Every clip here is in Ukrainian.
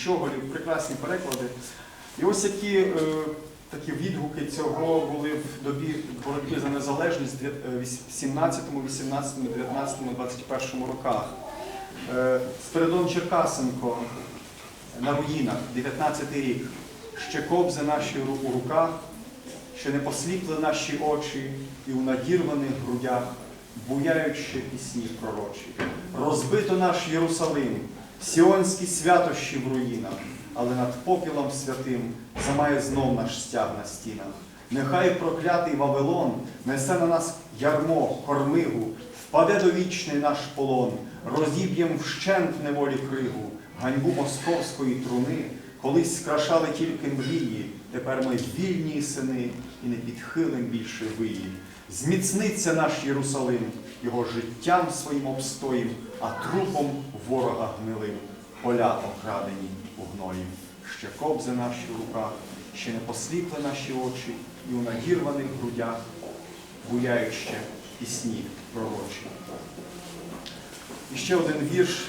Щоголів, прекрасні переклади. І ось які е, такі відгуки цього були в добі боротьби за незалежність в 17, 18, 19, 21 роках. Е, Спиридон Черкасенко на руїнах, 19 рік. Ще кобзи наші у руках, ще не посліпли наші очі, і у надірваних грудях буяють ще пісні пророчі. Розбито наш Єрусалим, сіонські святощі в руїнах, але над попілом святим замає знов наш стяг на стінах. Нехай проклятий Вавилон несе на нас ярмо, кормигу, впаде до вічний наш полон, розіб'єм вщент неволі кригу, ганьбу московської труни, колись скрашали тільки мрії, тепер ми вільні сини і не підхилим більше виї. Зміцниться наш Єрусалим його життям своїм обстоїм, а трупом ворога гнилим, поля окрадені у гної. Ще кобзи наші в руках, ще не посліпли наші очі, і у надірваних грудях буяють ще пісні пророчі. І ще один вірш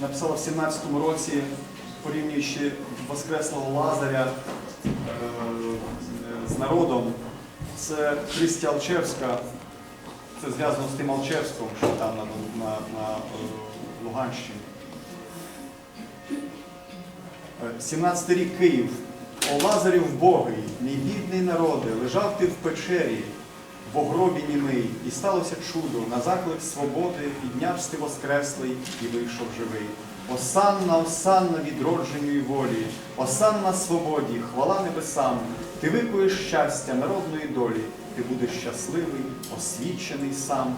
написала в 17-му році, порівнюючи Воскреслого Лазаря з народом. Це Христя Алчевська, це зв'язано з тим Алчевством, що там на, на, на е, Луганщині. Е, 17 рік Київ. О Лазарів Богий, мій бідний народи, лежав ти в печері, в огробі німий, і сталося чудо, на заклик свободи піднявся ти воскреслий і вийшов живий. Осанна, осанна відродженню і волі, осанна свободі, хвала небесам, ти викуєш щастя народної долі, ти будеш щасливий, освічений сам.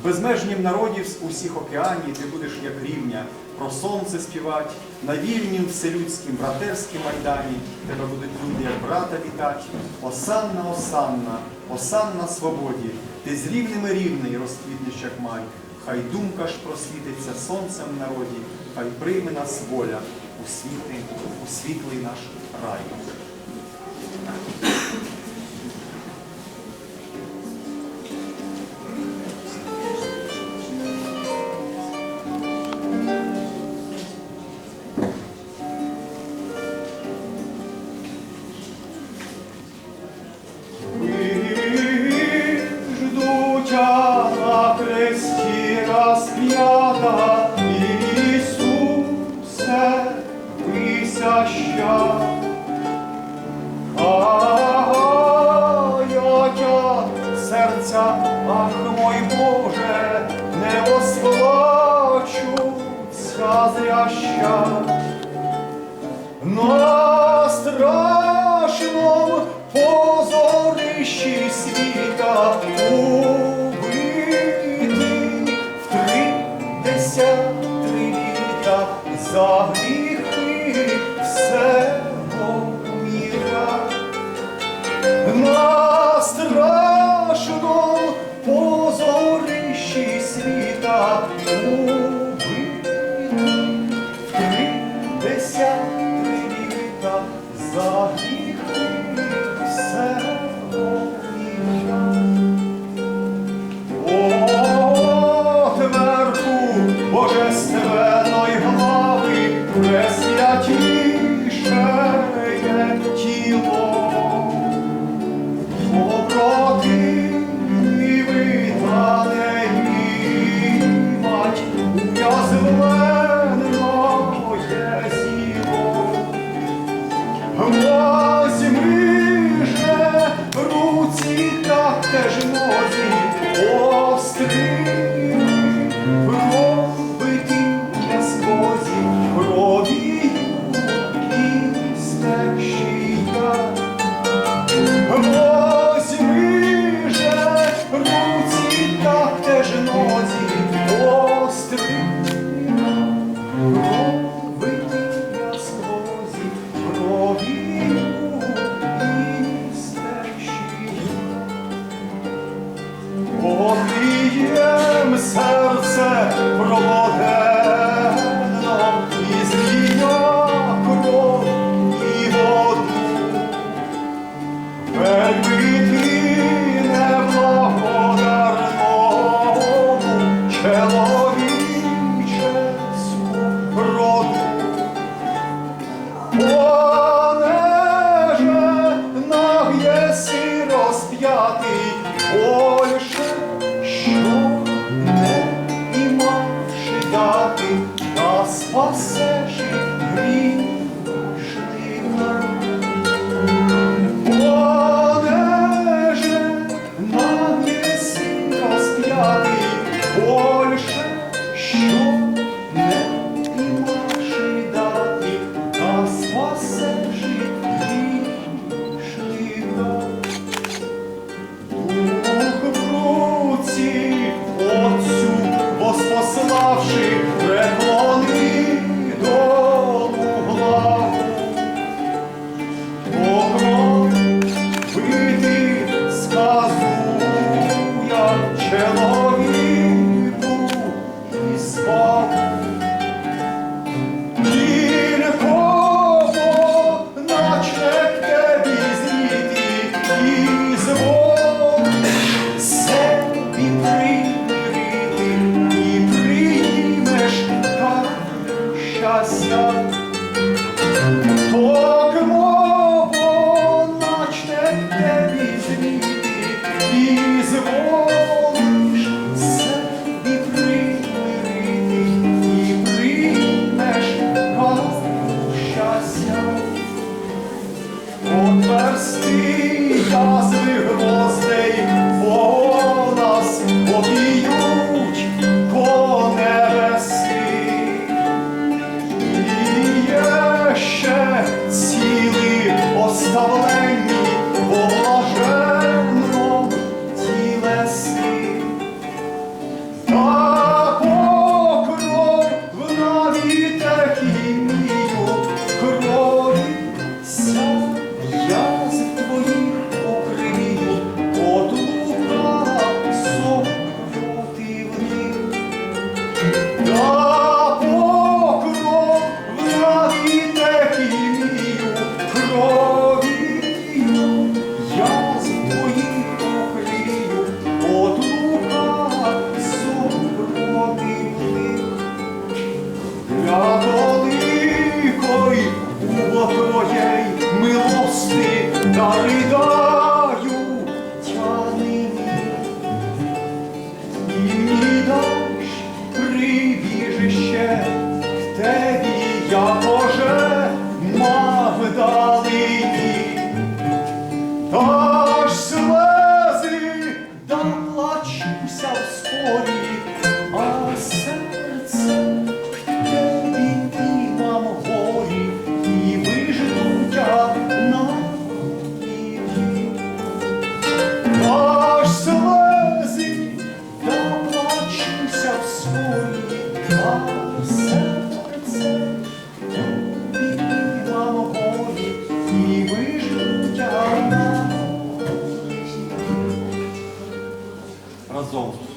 В безмежнім народі з усіх океанів ти будеш як рівня, про сонце співать, на вільнім вселюдськім братерськім майдані тебе будуть люди, як брата вітать. Осанна, осанна, осанна свободі, ти з рівними рівний розквітнеш, як май. Хай думка ж просвітиться сонцем народі, хай прийме нас воля у світлий, наш рай. Ах мой Боже, не восплачу вся зряща. На страшном позорищі світа убитий в три літа за пресвятіше тіло. Побратими та не мать уязвлене зіло. Возьми руці так теж твоєї милости дари ридаю Amazon.